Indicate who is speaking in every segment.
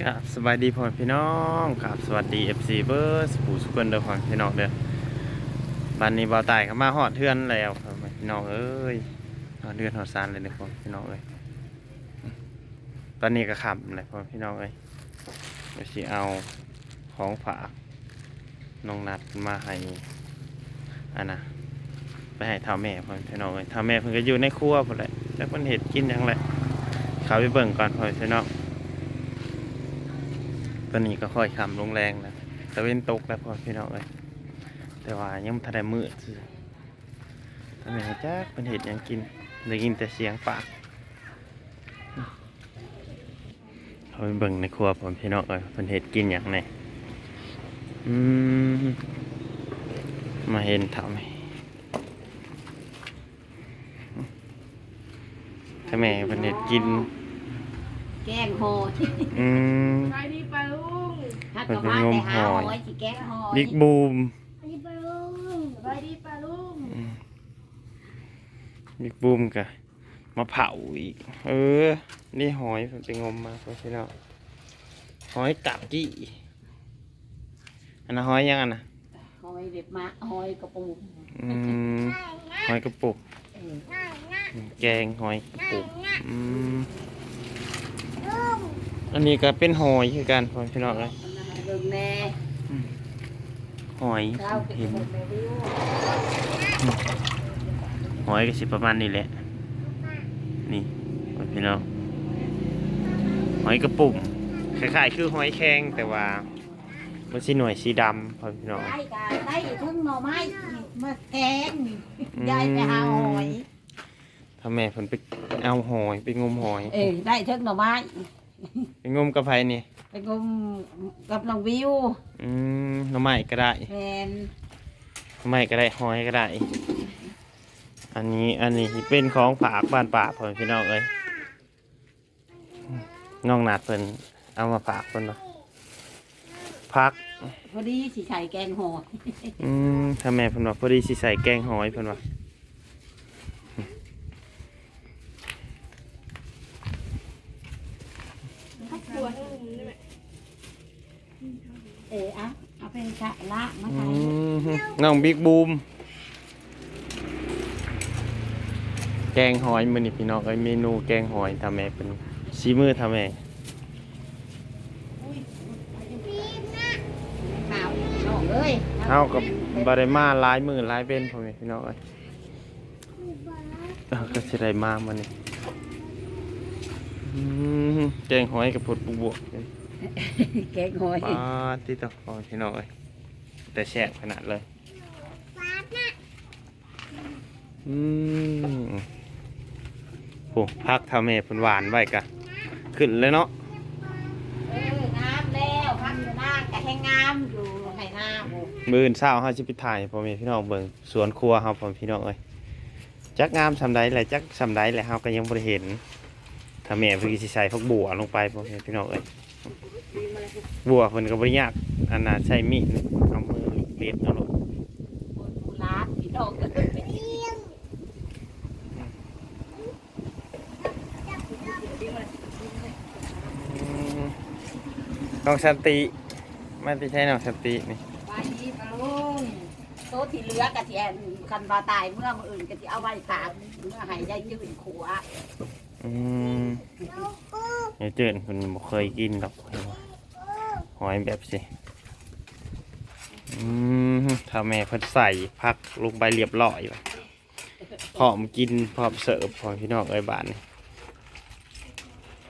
Speaker 1: ครับสบายดีพ่อพี่น้องครับสวัสดี FC เบอร์สปูสุกันเด้อพ่อแม่พี่น้องเด้อบันนี้บ่าวตายเข้ามาฮอดเทือนแล้วพ่อแม่พี่น้องเอ้ยฮอดเดือนฮอดซานเลยเด้อพ่อพี่น้องเอ้ยตอนนี้ก็ค่ำเลยพ่อพี่น้องเอ้ยเดี๋ยวสิเอาของฝากน้องนัดมาให้อันนะไปให้ท่าแม่พ่อพี่น้องเอ้ยท่าแม่เพิ่นก็อยู่ในครัวพุ่นแหละจักเพิ่นเฮ็ดกินหยังแหละเขาไปเบิ่งก่อนพ่อพี่น้อง ตอนนี้ก็ค่อยคำลงแรงนะตะเว้นตกแล้วพอพี่น้องเอ้ยแต่ว่ายังบ่ทันได้มืดซื่อทำไมจักเป็นเห็ดหยังกินได้ยินแต่เสียงปากเขาไปเบิ่งในครัวผมพี่น้องเอ้ยเป็นเห็ดกินอย่างไหนอืมมาเห็นทำไมทำไมเป็นเห็ดกิน
Speaker 2: แกงหอย
Speaker 1: อืม
Speaker 3: ไปดีปลาลุ ง
Speaker 2: ถ้าก็มาแต่หาหอย สิแกงหอย
Speaker 1: บิ๊กบูม
Speaker 3: ไปดีปลาลุงไปดีปลาลุง
Speaker 1: บิ๊กบูมกะมาเผาอีก เออ นี่หอยผมไปงมมาพี่น้องหอยกับกี้ อันนั้นหอยยังอันน่ะ
Speaker 2: หอยเด็ดมาหอยกระปู
Speaker 1: อืมหอยกระปุก
Speaker 2: เออ
Speaker 1: แกงหอยกระปุกอืมอันนี้ก็เป็นหอยคือกันพี่น้องเลย
Speaker 2: เบิ่งแน่
Speaker 1: หอย
Speaker 2: ข้าวเป็น
Speaker 1: เห็น
Speaker 2: คนไม่รู้
Speaker 1: หอยก็สิประมาณนี้แหละ นี่พี่น้องหอยกระปุกคล้ายๆคือหอยแข็งแต่ว่ามันสีหน่วยสีดำพอพี่น้อง
Speaker 2: ได้กันได้ถึงหน่อไม้มาแกง
Speaker 1: อืม
Speaker 2: ยายไปหาหอย
Speaker 1: ถ้าแม่เพิ่นไปเอาหอยไปงมหอย
Speaker 2: เออได้ถึงหน่อไม้
Speaker 1: ไปงมกับไผนี่
Speaker 2: ไปงมกับน้องวิว
Speaker 1: อืมหน่อไม้ก็ได้
Speaker 2: แฟน
Speaker 1: หน่อไม้ก็ได้หอยก็ได้ อันนี้อันนี้เป็นของฝากบ้านป่าพ่อพี่น้องเอ้ยน้องนาดเพิ่นเอามาฝากเพิ่นเนาะพัก
Speaker 2: พอดีสิใส่แกงหอย
Speaker 1: อืมถ้าแม่เพิ่นว่าพอดีสิใส่แกงหอยเพิ่นว่า
Speaker 3: ปวดทั้งมุมได้ไหม
Speaker 2: เออเอาเอาไปชะละมา
Speaker 1: อื
Speaker 2: ใส่
Speaker 1: มน้องบิ๊กบูม แกงหอยมื้อนี้พี่น้องเอ้ยเมนูแกงหอยถ้าแม่เป็นซีมือถ้าแม่
Speaker 2: ข้าวน้องเอ้ย
Speaker 1: เฮากับบาได้มาหลายมือหลายเป็นพ่อแม่พี่น้องเอ้ยเออก็สิได้มามื้อนี้อืมแกงหอยกับผดบวกๆ
Speaker 2: แกงหอย
Speaker 1: ปาติต่อพ่อแม่พี่น้องเอ้ยแต่แซ่บขนาดเลยอืมโอ้พักทำให้เพิ่นหวานไว้กะ ขึ้นเลยเนาะ
Speaker 2: เอองามแล้วพันอยู่หน้ากะให้งามอยู่ให้หน้าบุ
Speaker 1: มื้ออื่นเช้าเฮาสิไปถ่ายพ่อแม่พี่น้องเบิ่งสวนครัวเฮาพ่อแม่พี่น้องเอ้ยจักงามซำใดแหละจักซำใดแหละเฮาก็ยังบ่ได้เห็นถ้าแม่เพิ่นสิใส่พวกบัวลงไปพ่อแม่พี่น้องเอ้ย บัวเพิ่นก็บ่ได้ยากอันน่ะใช้มีดนี่เอามือเด็ดเอาลูก
Speaker 2: คนโบราณพี่น้องก็เป็น
Speaker 1: อืมน้องสันติมันสิใช่น้องสันตินี่
Speaker 2: ไปดีปะลุงโต๊ะที่เหลือกะสิแอนคันบาตายเมื่อมื้ออื่นก็สิเอาไว้ตากเมื่อให้ได้ยืนขัว
Speaker 1: อืมเดี๋ ยวเจินเพิ่นบ่เคยกินดอกหอยแบบสิอืมถ้าแม่เพิ่นใส่ผักลงไปเรียบร้อยว่ะพร้อมกินพร้อมเสิร์ฟพร้อมพี่น้องเอ้ยบาดนี่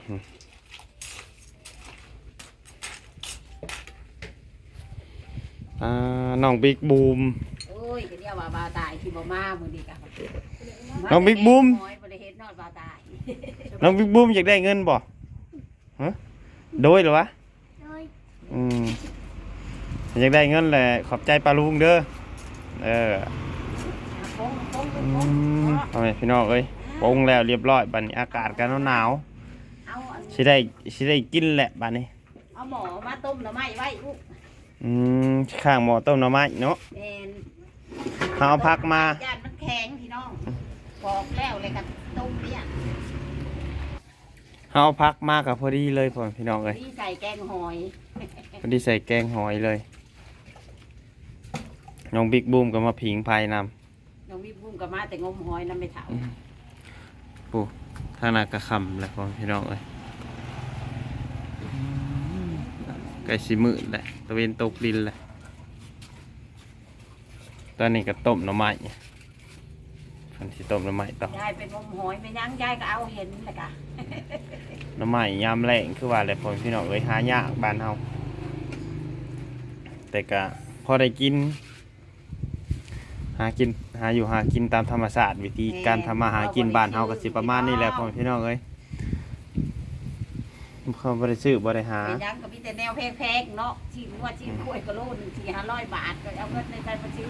Speaker 1: อืมอ่าน้องบิ๊กบูม
Speaker 2: โอ้ยก็เรียกว่าบาตายที่บ่มามื้อนี้ก็
Speaker 1: น้องบิ๊กบูม
Speaker 2: น้อยบ่ได้เฮ็ดนอดบาตาย
Speaker 1: น้องบิ๊กบูมอยากได้เงินบ่ฮะ โดยเหรอวะ
Speaker 3: โดย
Speaker 1: อืมอยากได้เงินแหละขอบใจปลาลุงเด้อเออ
Speaker 2: ปงปงป
Speaker 1: อื
Speaker 2: งปง
Speaker 1: มเอาไปพี่น้องเอ้ยปรุงแล้วเรียบร้อยบัดนี้อากาศกันหนาว
Speaker 2: เอาอัน
Speaker 1: ๆสิได้สิได้กินแหละบัดนี้
Speaker 2: เอาหมอมาต้มหน่อไม้ไว้ลูก
Speaker 1: อืมข้างหม้อต้มหน่อไม้เนาะ
Speaker 2: แม่น
Speaker 1: เอาผักมา
Speaker 2: ย่านมันแข็งพี่น้องปอกแล้วเลยกันต้มเนี่ย
Speaker 1: เฮาพักมากกับพอดีเลยพ่อแม่พี่น้องเอ้ย
Speaker 2: นี่ใส่แกงหอย
Speaker 1: พอดีใส่แกงหอยเลย น้องบิ๊กบูมก็มาผิงภายนำ
Speaker 2: น้องวิบุ้มก็มาแต่งมหอยน้ำไม่เถา
Speaker 1: ปูทางนากระคำเลยพ่อแม่พี่น้องเอ้ยไก่สิมืดเลยตะเวนตกดินเลยตอนนี้ก็ต้มหน่อไม้ ฟันที่ต้มหน่อไม้ต่อยา
Speaker 2: ยเป็นงมหอยไม่ยั้งยายก็เอาเห็นแหละกะ
Speaker 1: หน่อไม้ยามแรงคือว่าอะไรพ่อแม่พี่น้องเอ้ยหายากบ้านเฮาแต่ก็พอได้กิน หากินหาอยู่หากินตามธรรมชาติวิธีการทำมาหากินบ้านเฮาก็สิประมาณนี้แหละพ่อแม่พี่น้องเอ้ยเขาบ่ได้ซื้อบ่ได้หา
Speaker 2: ไม่ยั้งก็มีแต่แนวแพงๆเนาะชิ้นว่าชิ้นกล้วยกะโลหนึ่งสี่ห้าร้อยบาทก็เอาเงินในใจมาซื้อ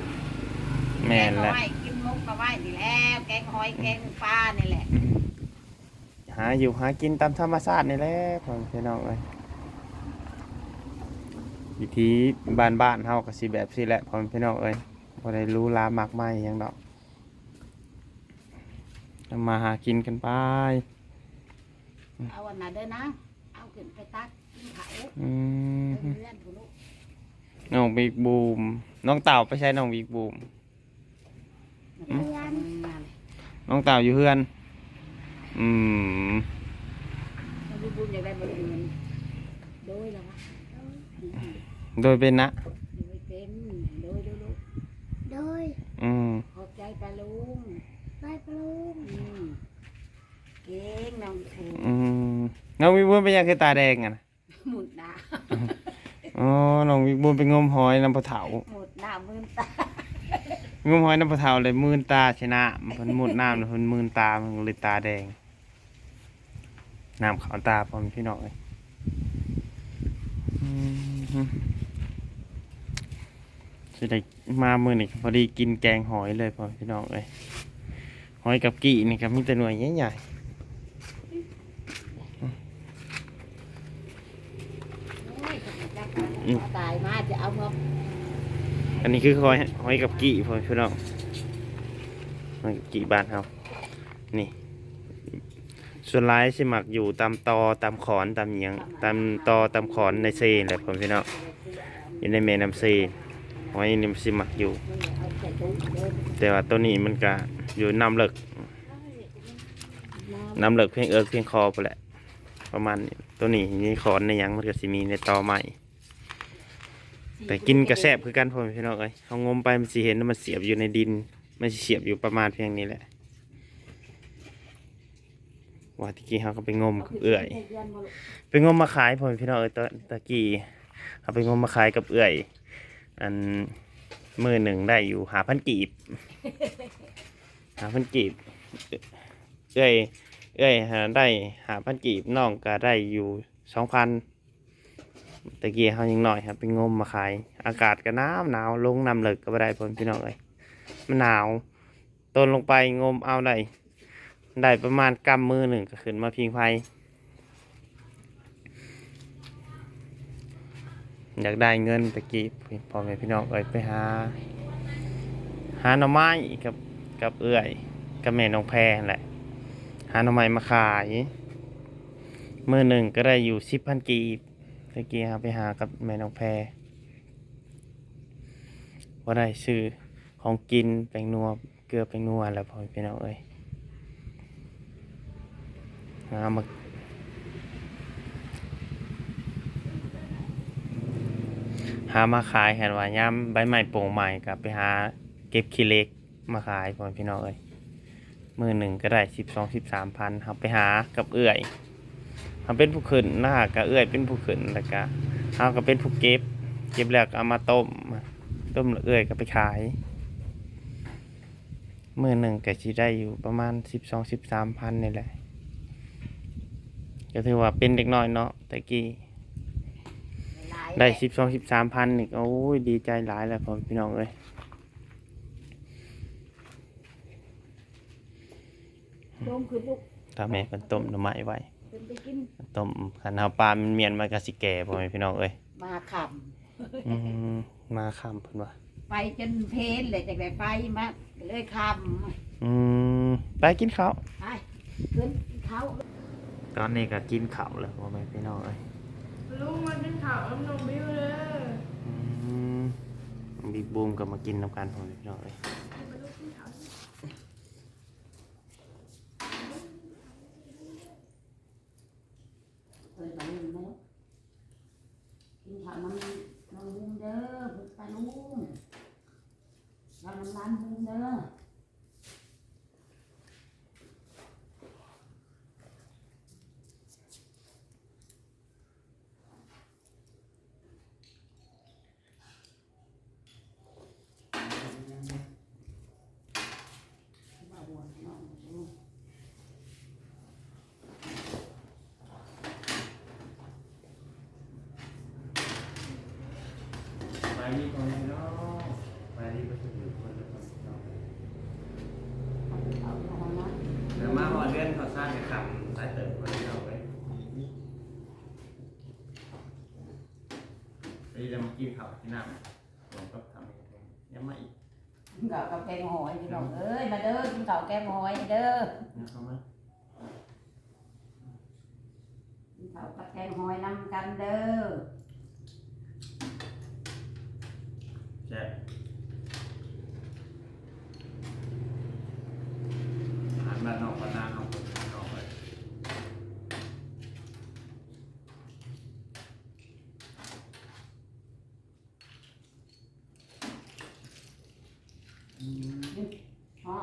Speaker 1: แม่นแหละ
Speaker 2: กงหอยกิน มุกมาไว้นี่แล้วแกงหอยแกงปลานี่แหละ
Speaker 1: หาอยู่หากินตามธรรมชาตินี่แหละพ่อแม่พี่น้องเอ้ยวิธีบ้านบ้านๆเฮาก็สิแบบสิแหละพ่อแม่พี่น้องเอ้ยบ่ได้รู้ลามากมายหยังดอกทำมาหากินกันไป
Speaker 2: เอาอันนั้นเด้อนะเอาขึ้นไปตักกินเขา
Speaker 1: อืม
Speaker 2: เพื่อนผู้ลูก
Speaker 1: น้องบิ๊กบูม น้องเต่าไปใช้น้องบิ๊กบูม
Speaker 2: อืม
Speaker 1: น้องเต่าอยู่เพื่อน อืม
Speaker 2: น้องวิบุ้มอยากได้บริเวณโดยแล้ววะอืม
Speaker 1: โดยเป็นนะ
Speaker 2: โดยเป็น โดยโดยลูก
Speaker 3: โดย
Speaker 1: อืม
Speaker 2: ขอบใจปลาลุง
Speaker 3: ไปปลาลุง
Speaker 2: อืมเก่งน้องถูก
Speaker 1: อืมน้องบิ๊กบูมเป็นยังคือตาแดงอะนะ
Speaker 2: หมุดหน้า
Speaker 1: อ๋อ น้องบิ๊กบูมไปงมหอยน้ำปลาเถา
Speaker 2: หมุดหน้ามืนตา ง
Speaker 1: มหอยน้ำปลาเถาเลยมืนตาชนะมันหมดน้ำมันมืนตามันเลยตาแดงน้ำขาวตาพอมพี่น้องเลยอืมสิได้มามือนี่พอดีกินแกงหอยเลยพอพี่น้องเลยหอยกับกี่นี่ครับมีแต่หน่วยใหญ่
Speaker 2: ตายมาจะเอามา
Speaker 1: อันนี้คือหอยหอยกับกี่พอพี่น้องหอยกับกี่บ้านเฮานี่ ส่วนร้ายสิหมักอยู่ตามตอตามขอนตามเหียงตามตอตามขอนในเซนแหละผมพี่น้องอยู่ในแม่น้ำเซนหอยนี่มันสิหมักอยู่ แต่ว่าตัวนี้มันก็อยู่น้ำเลิกน้ำเลิกเพียงเอิกเพียงคอไปแหละประมาณนี้ตัวนี้นี่ขอนในยังมันก็สิมีในตอใหม่ แต่กินกระแซบคือกันพ่อแม่พี่น้องเอ้ยเขางมไปมันสิเห็นว่ามันเสียบอยู่ในดิน มันสิเสียบอยู่ประมาณเพียงนี้แหละ ว่าที่กี้เขาก็ไปงมกับเอื่อย ไปงมมาขายพ่อแม่พี่น้องเอ้ยตะตะกี้เอาไปงมมาขายกับเอื่อย อันมือหนึ่งได้อยู่หาพันกีบ หาพันกีบ เอ้อยเอ้อยหาได้หาพันกีบน้องก็ได้อยู่สองพัน ตะกี้เขายังหน่อยครับไปงมมาขาย อากาศก็นาวหนาวลงน้ำเลิกก็บ่ได้พ่อพี่น้องเอ้ยมันหนาวต้นลงไปงมเอาได้ได้ประมาณกำมือหนึ่งก็ขึ้นมาพิงไฟอยากได้เงินตะกี้พ่อแม่พี่น้องเอ้ยไปหา หาหน่อไม้กับกับเอื้อยกับแม่น้องแพรนั่นแหละ หาหน่อไม้มาขาย มือหนึ่งก็ได้อยู่สิบพันกีบ ตะกี้หาไปหากับแม่น้องแพรว่าได้ซื้อของกินแป้งนัวเกลือแป้งนัวแล้วพอพี่น้องเอ้ยหามาหามาขายเห็นว่าย่ำใบใหม่โป่งใหม่กับไปหาเก็บขี้เล็กมาขายพอพี่น้องเอ้ยมือหนึ่งก็ได้สิบสองสิบสามพันครับไปหากับเอื่อย เขาเป็นผู้ขึ้นหน้ากับเอื่อยเป็นผู้ขึ้นแล้วก็เขาก็เป็นผู้เก็บ เก็บแล้วก็เอามาต้มต้มแล้วเอื่อยก็ไปขายมือหนึ่งก็สิได้อยู่ประมาณสิบสองสิบสามพันนี่แหละก็ถือว่าเป็นเด็กน้อยเนาะแต่กี้ได้สิบสองสิบสามพันนี่ก็โอ้ยดีใจหลายแล้วพ่อพี่น้องเอ้ย
Speaker 2: โยมคือลูก
Speaker 1: ถ้าแม่เป็นต้มหน่อไม้ไว้
Speaker 2: เป็นไปกิน
Speaker 1: ต้มขันเอาปลามันเมียนมันก็สิแก่พ่อแม่พี่น้องเอ้ย
Speaker 2: มาข
Speaker 1: อืมมาคำเพิ่นว่าำ
Speaker 2: ไปจนเพลนเลยจากไหนไปมาเลยคำ
Speaker 1: อืมไปกินข้าว
Speaker 2: ไปขึ้นเขา
Speaker 1: ตอนนี้ก็กินข้าวแล้วพ่อแม่พี่น้องเอ้ย
Speaker 4: ลุงมากินข้าวน้ำนมบิ้วเลย
Speaker 1: อืมบิ๊กบูมก็มากินน้ำกันพ่อแม่พี่น้องเอ้ย
Speaker 4: มาลุกกินข้าว
Speaker 2: เปิดไปเลยไหม กินข้าวน้ำน้ำมุมเด้อไปลุงเราน้ำร้านบุ้งเด้อ ว่าหัวน้องลูก
Speaker 1: ไปนี่พ่อแม่พี่น้องไปนี่ก็จะอยู่คนละคนพี่น้อง
Speaker 2: เอาะ
Speaker 1: เดี๋ยวมาหอเดือนเขาสร้างในคำสายเติมคนพี่น้องเอ้ยนี่จะมากินข้าวที่น้ำผมก็ทำเองยังมาอีก
Speaker 2: กินข้าวกับแกงหอยพี่น้องเอ้ยมาเด้อกินข้าวแกงหอยเด้อ
Speaker 1: นะเข้ามา
Speaker 2: กินข้าวกับแกงหอยนำกันเด้อ
Speaker 1: แช่อาหารบ้านนอกบ้านนาเอาคนพี่น้องไป
Speaker 2: ฮะ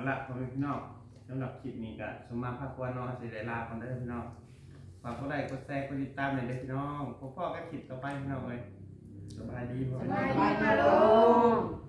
Speaker 1: เอาละพ่อแม่พี่น้องสำหรับคลิปนี้ก็สมมาพักวันเนาะสิได้ลาคนเด้อพี่น้องฝากกดไลค์กดแชร์กดติดตามหน่อยเด้อพี่น้องพ่อพ่อก็คลิปต่อไปพี่น้องเลยสบายดีพ่อ
Speaker 2: สบายดีพ่อ